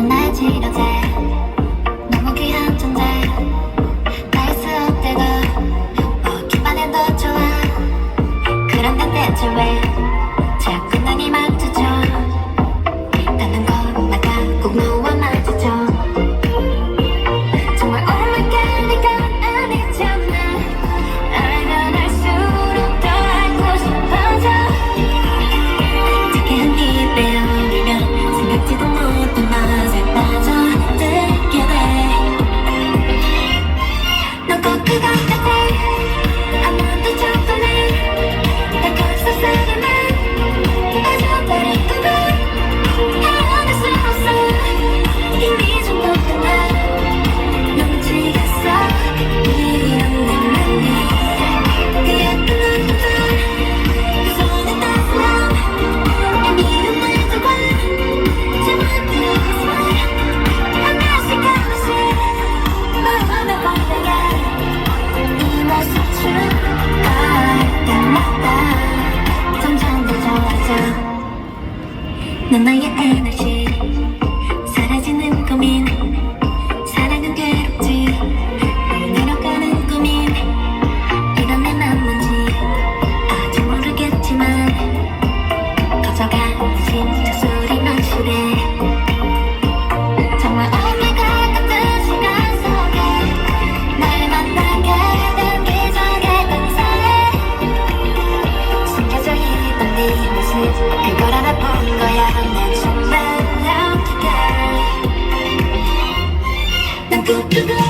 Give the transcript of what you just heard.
만나지 이러지 時が経て 넌 나의 에너지. Thank you.